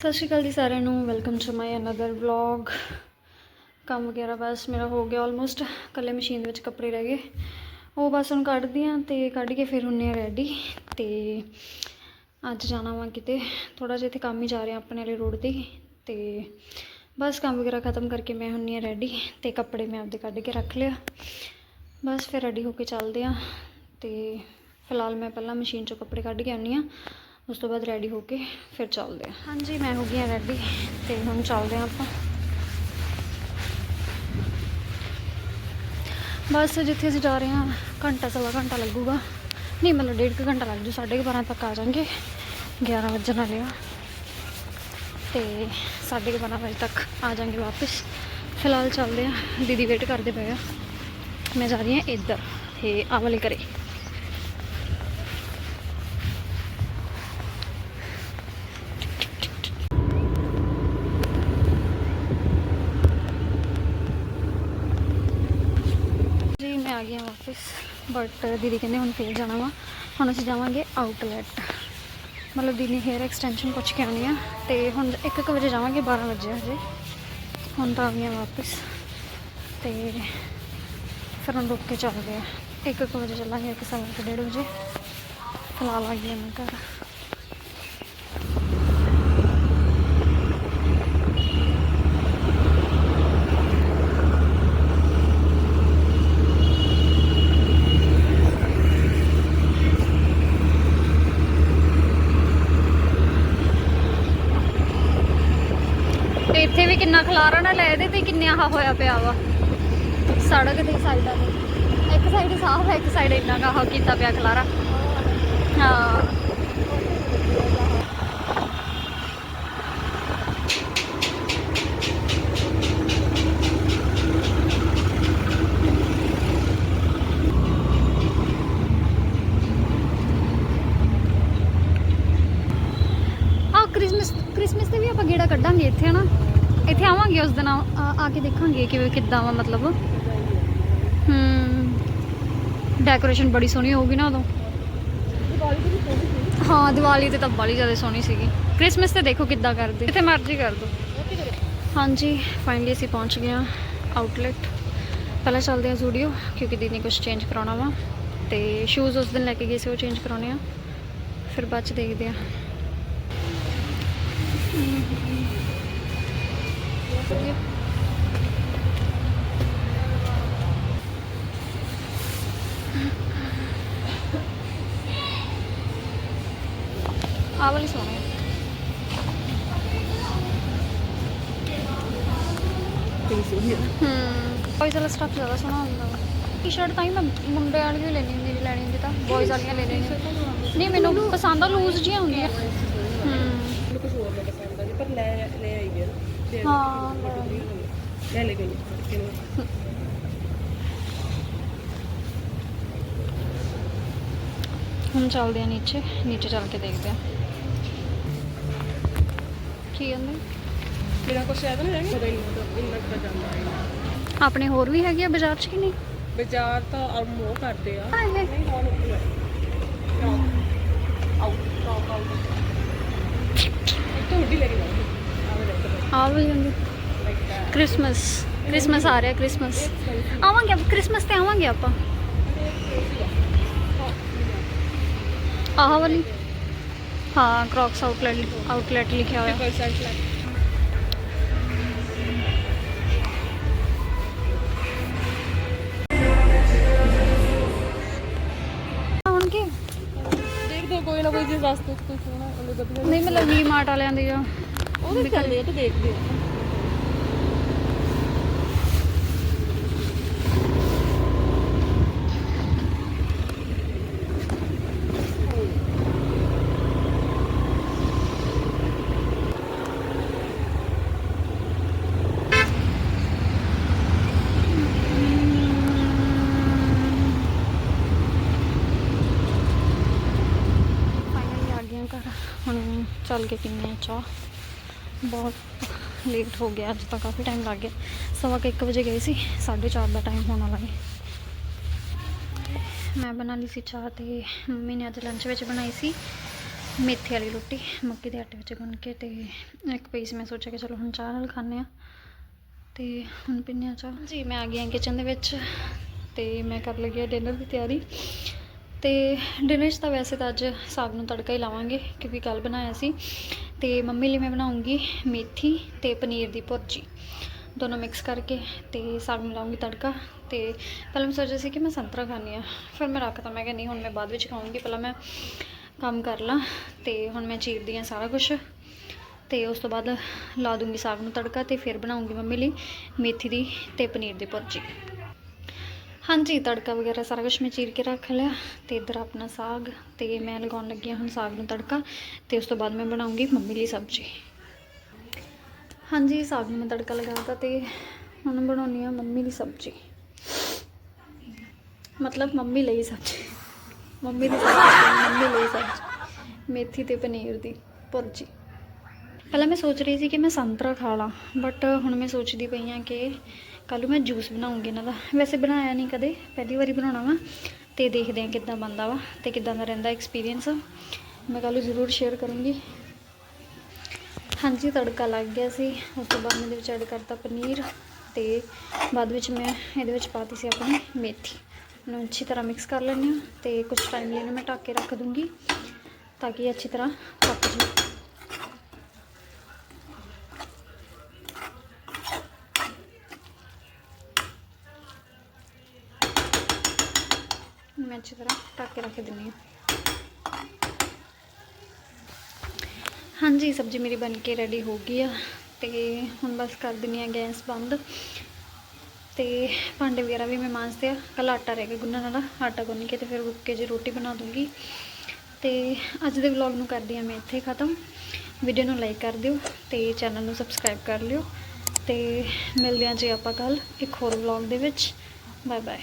ਸਤਿ ਸ਼੍ਰੀ ਅਕਾਲ ਜੀ ਸਾਰਿਆਂ ਨੂੰ welcome to my another vlog ਕੰਮ ਵਗੈਰਾ ਬਸ ਮੇਰਾ ਹੋ ਗਿਆ ਆਲਮੋਸਟ ਕੱਲੇ ਮਸ਼ੀਨ ਦੇ ਵਿੱਚ ਕੱਪੜੇ ਰਹਿ ਗਏ। ਉਹ ਬਸ ਹੁਣ ਕੱਢਦੀ ਹਾਂ ਤੇ ਕੱਢ ਕੇ ਫਿਰ ਹੁੰਨੇ ਆ ਰੈਡੀ ਤੇ ਅੱਜ ਜਾਣਾ ਵਾ ਕਿਤੇ। ਥੋੜਾ ਜਿਹਾ ਇੱਥੇ ਕੰਮ ਹੀ ਜਾ ਰਿਹਾ ਆਪਣੇ ਵਾਲੇ ਰੋਡ ਤੇ ਹੀ ਤੇ ਬਸ ਕੰਮ ਵਗੈਰਾ ਖਤਮ ਕਰਕੇ ਮੈਂ ਹੁੰਨੀ ਆ ਰੈਡੀ ਤੇ ਕੱਪੜੇ ਮੈਂ ਆਪਦੇ ਕੱਢ ਕੇ ਰੱਖ ਲਿਆ। ਬਸ ਫਿਰ ਰੈਡੀ ਹੋ ਕੇ ਚੱਲਦੇ ਆ ਤੇ ਫਿਲਹਾਲ ਮੈਂ ਪਹਿਲਾਂ ਮਸ਼ੀਨ ਚੋਂ ਕੱਪੜੇ ਕੱਢ ਕੇ ਆਉਂਦੀ ਆ। ਉਸ ਤੋਂ ਬਾਅਦ ਰੈਡੀ ਹੋ ਕੇ ਫਿਰ ਚੱਲਦੇ ਆ ਹਾਂਜੀ ਮੈਂ ਹੋ ਗਈ ਆ ਰੈਡੀ ਤੇ ਹੁਣ ਚੱਲਦੇ ਆ ਆਪਾਂ ਬਸ ਜਿੱਥੇ ਅਸੀਂ ਜਾ ਰਹੇ ਹਾਂ ਘੰਟਾ ਸਵਾ ਘੰਟਾ ਲੱਗੂਗਾ ਨਹੀਂ ਮਤਲਬ ਡੇਢ ਕੁ ਘੰਟਾ ਲੱਗ ਜੂ ਸਾਢੇ ਕੁ ਬਾਰਾਂ ਤੱਕ ਆ ਜਾਵਾਂਗੇ 11 ਵਜਣ ਵਾਲੇ ਆ ਤੇ ਸਾਢੇ ਕੁ ਬਾਰਾਂ ਵਜੇ ਤੱਕ ਆ ਜਾਵਾਂਗੇ ਵਾਪਸ ਫਿਲਹਾਲ ਚੱਲਦੇ ਆ ਦੀਦੀ ਵੇਟ ਕਰਦੇ ਪਏ ਆ ਮੈਂ ਜਾ ਰਹੀ ਹਾਂ ਇੱਧਰ ਇਹ ਆਹ ਵਾਲੇ ਘਰੇ ਆ ਗਈ ਹਾਂ ਵਾਪਸ ਬਟ ਦੀਦੀ ਕਹਿੰਦੇ ਹੁਣ ਫੇਰ ਜਾਣਾ ਵਾ। ਹੁਣ ਅਸੀਂ ਜਾਵਾਂਗੇ ਆਊਟਲੈਟ ਮਤਲਬ ਦੀਦੀ ਹੇਅਰ ਐਕਸਟੈਂਸ਼ਨ ਪੁੱਛ ਕੇ ਆਉਣੀ ਆ, ਤੇ ਹੁਣ 1:00 ਵਜੇ ਜਾਵਾਂਗੇ 12 ਵਜੇ ਹਜੇ। ਹੁਣ ਤਾਂ ਆ ਗਈਆਂ ਵਾਪਸ, ਤੇ ਫਿਰ ਹੁਣ ਰੁਕ ਕੇ ਚੱਲਦੇ ਆ। 1:00 ਵਜੇ ਚੱਲਾਂਗੇ, ਇੱਕ ਸਵਾ ਕੁ ਡੇਢ ਵਜੇ। ਫਿਲਹਾਲ ਆ ਗਈ ਮੈਂ ਘਰ। ਤੇ ਕਿੰਨਾ ਖਲਾਰਾ ਨਾ ਲੈ ਇਹਦੇ ਤੇ ਕਿੰਨੇ ਆਹ ਹੋਇਆ ਪਿਆ ਵਾ। ਸੜਕ ਦੇ ਸਾਈਡਾਂ ਤੇ ਇੱਕ ਸਾਈਡ ਸਾਫ਼ ਹੈ ਇੱਕ ਸਾਈਡ ਇੰਨਾ ਕਾ ਕੀਤਾ ਪਿਆ ਖਲਾਰਾ। ਹਾਂ। ਆ ਕ੍ਰਿਸਮਸ ਕ੍ਰਿਸਮਸ ਤੇ ਵੀ ਆਪਾਂ ਗੇੜਾ ਕੱਢਾਂਗੇ ਇੱਥੇ, ਹਨਾ? ਇੱਥੇ ਆਵਾਂਗੇ ਉਸ ਦਿਨ, ਆ ਆ ਕੇ ਦੇਖਾਂਗੇ ਕਿਵੇਂ ਕਿੱਦਾਂ ਵਾ ਮਤਲਬ। ਹੂੰ ਡੈਕੋਰੇਸ਼ਨ ਬੜੀ ਸੋਹਣੀ ਹੋਊਗੀ ਨਾ ਉਦੋਂ। ਹਾਂ, ਦੀਵਾਲੀ ਤੇ ਤਾਂ ਬੜੀ ਜ਼ਿਆਦਾ ਸੋਹਣੀ ਸੀਗੀ। ਕ੍ਰਿਸਮਸ ਤੇ ਦੇਖੋ ਕਿੱਦਾਂ ਕਰਦੇ। ਜਿੱਥੇ ਮਰਜ਼ੀ ਕਰ ਦੋ। ਹਾਂਜੀ ਫਾਈਨਲੀ ਅਸੀਂ ਪਹੁੰਚ ਗਏ ਹਾਂ ਆਊਟਲੈਟ ਪਹਿਲਾਂ ਚੱਲਦੇ ਹਾਂ ਜ਼ੂਡੀਓ ਕਿਉਂਕਿ ਦੀਦੀ ਨੇ ਕੁਝ ਚੇਂਜ ਕਰਾਉਣਾ ਵਾ। ਤੇ ਸ਼ੂਜ਼ ਉਸ ਦਿਨ ਲੈ ਕੇ ਗਏ ਸੀ, ਉਹ ਚੇਂਜ ਕਰਾਉਣੇ ਆ। ਫਿਰ ਬਾਅਦ ਚ ਦੇਖਦੇ ਆ ਆਹ ਵਾਲੀ ਸੋਹਣੀ ਹੈ। ਬॉयਜ਼ ਵਾਲਾ ਸਟਫ ਜ਼ਿਆਦਾ ਸੋਹਣਾ ਹੁੰਦਾ ਵਾ। ਟੀ-ਸ਼ਰਟ ਤਾਂ ਹੀ ਮੈਂ ਮੁੰਡੇ ਵਾਲੀ ਹੀ ਲੈਣੀ ਹੁੰਦੀ ਲੈਣੀ ਹੁੰਦੀ ਤਾਂ ਬॉयਜ਼ ਵਾਲੀਆਂ ਲੈ ਲੈਣੀ ਨਹੀਂ, ਮੈਨੂੰ ਪਸੰਦ ਆ ਲੂਜ਼ ਜੀਆਂ ਹੁੰਦੀਆਂ। ਹੂੰ। ਮੈਨੂੰ ਕੁਝ ਹੋਰ ਨਹੀਂ ਪਸੰਦ ਆ ਜੀ ਪਰ ਲੈ ਲੈ ਆਈ ਗਿਆ ਹਾਂ ਲੈ ਲੈ ਗਈ ਹੁਣ ਚੱਲਦੇ ਆ ਨੀਚੇ ਨੀਚੇ ਚੱਲ ਕੇ ਦੇਖਦੇ ਆ ਕੀ ਕਹਿੰਦੇ? ਮੇਰਾ ਕੁਝ ਸ਼ਾਇਦ ਨਹੀਂ ਰਹਿਣਾ ਪਤਾ ਹੀ ਨਹੀਂ ਇੰਨਾ ਕੁ ਜਾਂਦਾ ਹੈ। ਆਪਣੇ ਹੋਰ ਵੀ ਹੈਗੇ ਆ ਬਾਜ਼ਾਰ 'ਚ ਕਿ ਨਹੀਂ? ਬਾਜ਼ਾਰ ਤਾਂ ਅਰ ਮੋਹ ਕਰਦੇ ਆ। ਨਹੀਂ ਹੁਣ ਉੱਪਰ ਹੈ। ਆਊਟ ਟੌਪ ਆਊਟ ਇੱਕ ਤਾਂ ਹੁੱਡੀ ਲੈ ਕੇ ਜਾਊਂਗੀ ਆਵੇ ਲੈ ਆ ਵੀ ਜਾਂਦੇ। ਲਾਈਕ ਦੈਟ ਕ੍ਰਿਸਮਸ ਕ੍ਰਿਸਮਸ ਆ ਰਿਹਾ ਕ੍ਰਿਸਮਸ ਆਵਾਂਗੇ ਆਪਾਂ ਕ੍ਰਿਸਮਸ ਤੇ ਆਵਾਂਗੇ ਆਪਾਂ। ਆਹ ਵਾਲੀ। ਹਾਂ ਕ੍ਰੌਕਸ ਆਊਟਲੈਟ ਆਊਟਲੈਟ ਲਿਖਿਆ ਹੋਇਆ। ਦੇਖਦੇ ਕੋਈ ਨਾ ਕੋਈ ਚੀਜ਼ ਵਾਸਤੇ ਕੋਈ ਸੋਹਣਾ ਉਹਦੇ ਵਧੀਆ ਨਹੀਂ ਮਤਲਬ ਵੀ ਮਾਰਟ ਵਾਲਿਆਂ ਦੀ ਆ। ਉਹਦੇ ਚੱਲਦੇ ਆ ਤੇ ਦੇਖਦੇ ਆ ਘਰ। ਹੁਣ ਚੱਲ ਕੇ ਪੀਂਦੇ ਆ ਚਾਹ। ਬਹੁਤ ਲੇਟ ਹੋ ਗਿਆ, ਅੱਜ ਤਾਂ ਕਾਫੀ ਟਾਈਮ ਲੱਗ ਗਿਆ। ਸਵਾ ਕੁ ਇੱਕ ਵਜੇ ਗਏ ਸੀ 4:30 ਦਾ ਟਾਈਮ ਹੋਣ ਵਾਲਾ ਹੈ ਮੈਂ ਬਣਾ ਲਈ ਸੀ ਚਾਹ ਤੇ ਮੰਮੀ ਨੇ ਅੱਜ ਲੰਚ ਵਿੱਚ ਬਣਾਈ ਸੀ ਮੇਥੀ ਵਾਲੀ ਰੋਟੀ, ਮੱਕੀ ਦੇ ਆਟੇ ਵਿੱਚ ਗੁੰਨ ਕੇ ਤੇ ਇੱਕ ਪੀਸ ਮੈਂ ਸੋਚਿਆ ਕਿ ਚਲੋ ਹੁਣ ਚਾਹ ਨਾਲ ਖਾਂਦੇ ਆ ਤੇ ਹੁਣ ਪੀਂਦੇ ਹਾਂ ਚਾਹ। ਜੀ, ਮੈਂ ਆ ਗਈ ਹਾਂ ਕਿਚਨ ਦੇ ਵਿੱਚ ਤੇ ਮੈਂ ਕਰ ਲੱਗੀ ਹਾਂ ਡਿਨਰ ਦੀ ਤਿਆਰੀ। ਤੇ ਡਿਨਰ 'ਚ ਤਾਂ ਵੈਸੇ ਤਾਂ ਅੱਜ ਸਾਗ ਨੂੰ ਤੜਕਾ ਹੀ ਲਾਵਾਂਗੇ ਕਿਉਂਕਿ ਕੱਲ ਬਣਾਇਆ ਸੀ ਤੇ ਮੰਮੀ ਲਈ ਮੈਂ ਬਣਾਉਂਗੀ ਮੇਥੀ ਤੇ ਪਨੀਰ ਦੀ ਭੁਰਜੀ। ਦੋਨੋਂ ਮਿਕਸ ਕਰਕੇ ਤੇ ਸਾਗ ਨੂੰ ਲਾਉਂਗੀ ਤੜਕਾ ਤੇ ਪਹਿਲਾਂ ਮੈਂ ਸੋਚਿਆ ਸੀ ਕਿ ਮੈਂ ਸੰਤਰਾ ਖਾਣੀ ਆ ਫਿਰ ਮੈਂ ਰੱਖਤਾ, ਮੈਂ ਕਿਹਾ ਨਹੀਂ, ਹੁਣ ਮੈਂ ਬਾਅਦ ਵਿੱਚ ਖਾਊਂਗੀ, ਪਹਿਲਾਂ ਮੈਂ ਕੰਮ ਕਰ ਲਾਂ ਤੇ ਹੁਣ ਮੈਂ ਚੀਰਦੀ ਆ ਸਾਰਾ ਕੁਝ ਤੇ ਉਸ ਤੋਂ ਬਾਅਦ ਲਾ ਦੂੰਗੀ ਸਾਗ ਨੂੰ ਤੜਕਾ ਤੇ ਫਿਰ ਬਣਾਉਂਗੀ ਮੰਮੀ ਲਈ ਮੇਥੀ ਦੀ ਤੇ ਪਨੀਰ ਦੀ ਭੁਰਜੀ। ਹਾਂਜੀ, ਤੜਕਾ ਵਗੈਰਾ ਸਾਰਾ ਕੁਝ ਮੈਂ ਚੀਰ ਕੇ ਰੱਖ ਲਿਆ ਤੇ ਇੱਧਰ ਆਪਣਾ ਸਾਗ ਤੇ ਮੈਂ ਲਗਾਉਣ ਲੱਗੀ ਹਾਂ ਹੁਣ ਸਾਗ ਨੂੰ ਤੜਕਾ ਤੇ ਉਸ ਤੋਂ ਬਾਅਦ ਮੈਂ ਬਣਾਉਂਗੀ ਮੰਮੀ ਲਈ ਸਬਜ਼ੀ। ਹਾਂਜੀ, ਸਾਗ ਨੂੰ ਮੈਂ ਤੜਕਾ ਲਗਾਤਾ ਤੇ ਹੁਣ ਬਣਾਉਣੀ ਆ ਮੰਮੀ ਦੀ ਸਬਜ਼ੀ। ਮਤਲਬ ਮੰਮੀ ਲਈ ਸਬਜ਼ੀ। ਮੰਮੀ ਦੀ ਸਬਜ਼ੀ ਮੰਮੀ ਲਈ ਸਬਜ਼ੀ। ਮੇਥੀ ਤੇ ਪਨੀਰ ਦੀ ਭੁਰਜੀ। ਪਹਿਲਾਂ ਮੈਂ ਸੋਚ ਰਹੀ ਸੀ ਕਿ ਮੈਂ ਸੰਤਰਾ ਖਾ ਲਾਂ ਬਟ ਹੁਣ ਮੈਂ ਸੋਚਦੀ ਪਈ ਹਾਂ ਕਿ ਕੱਲ੍ਹ ਨੂੰ ਮੈਂ ਜੂਸ ਬਣਾਉਂਗੀ ਇਹਨਾਂ ਦਾ। ਵੈਸੇ ਬਣਾਇਆ ਨਹੀਂ ਕਦੇ, ਪਹਿਲੀ ਵਾਰੀ ਬਣਾਉਣਾ ਵਾ ਤੇ ਦੇਖਦੇ ਹਾਂ ਕਿੱਦਾਂ ਬਣਦਾ ਵਾ ਤੇ ਕਿੱਦਾਂ ਦਾ ਰਹਿੰਦਾ ਐਕਸਪੀਰੀਅੰਸ ਮੈਂ ਕੱਲ੍ਹ ਨੂੰ ਜ਼ਰੂਰ ਸ਼ੇਅਰ ਕਰੂੰਗੀ। ਹਾਂਜੀ, ਤੜਕਾ ਲੱਗ ਗਿਆ ਸੀ। ਉਸ ਤੋਂ ਬਾਅਦ ਮੈਂ ਇਹਦੇ ਵਿੱਚ ਐਡ ਕਰਤਾ ਪਨੀਰ ਤੇ ਬਾਅਦ ਵਿੱਚ ਮੈਂ ਇਹਦੇ ਵਿੱਚ ਪਾਤੀ ਸੀ ਆਪਣੀ ਮੇਥੀ। ਨੂੰ ਅੱਛੀ ਤਰ੍ਹਾਂ ਮਿਕਸ ਕਰ ਲੈਂਦੇ ਹਾਂ ਤੇ ਕੁਝ ਟਾਈਮ ਲਈ ਇਹਨੂੰ ਮੈਂ ਢੱਕ ਕੇ ਰੱਖ ਦੂੰਗੀ ਤਾਂ ਕਿ ਅੱਛੀ ਤਰ੍ਹਾਂ ਪੱਕ ਜਾਵੇ। ਮੈਂ ਅੱਛੀ ਤਰ੍ਹਾਂ ਢੱਕ ਕੇ ਰੱਖ ਦਿੰਦੀ ਹਾਂ। ਹਾਂਜੀ, ਸਬਜ਼ੀ ਮੇਰੀ ਬਣ ਕੇ ਰੈਡੀ ਹੋ ਗਈ ਆ ਤੇ ਹੁਣ ਬਸ ਕਰ ਦਿੰਨੀ ਆ ਗੈਸ ਬੰਦ। ਤੇ ਭਾਂਡੇ ਵਗੈਰਾ ਵੀ ਮੈਂ ਮਾਂਜਦੇ ਆ। ਕੱਲ ਆਟਾ ਰਹਿ ਗਿਆ ਗੁੰਨਣ ਵਾਲਾ, ਆਟਾ ਗੁੰਨ ਕੇ ਤੇ ਫਿਰ ਰੁੱਕ ਕੇ ਜੇ ਰੋਟੀ ਬਣਾ ਦੂੰਗੀ। ਤੇ ਅੱਜ ਦੇ ਵਲੌਗ ਨੂੰ ਕਰਦੀ ਆ ਮੈਂ ਇੱਥੇ ਖਤਮ। ਵੀਡੀਓ ਨੂੰ ਲਾਈਕ ਕਰ ਦਿਓ ਤੇ ਚੈਨਲ ਨੂੰ ਸਬਸਕ੍ਰਾਈਬ ਕਰ ਲਿਓ। ਤੇ ਮਿਲਦੇ ਹਾਂ ਜੀ ਆਪਾਂ ਕੱਲ ਇੱਕ ਹੋਰ ਵਲੌਗ ਦੇ ਵਿੱਚ। Bye bye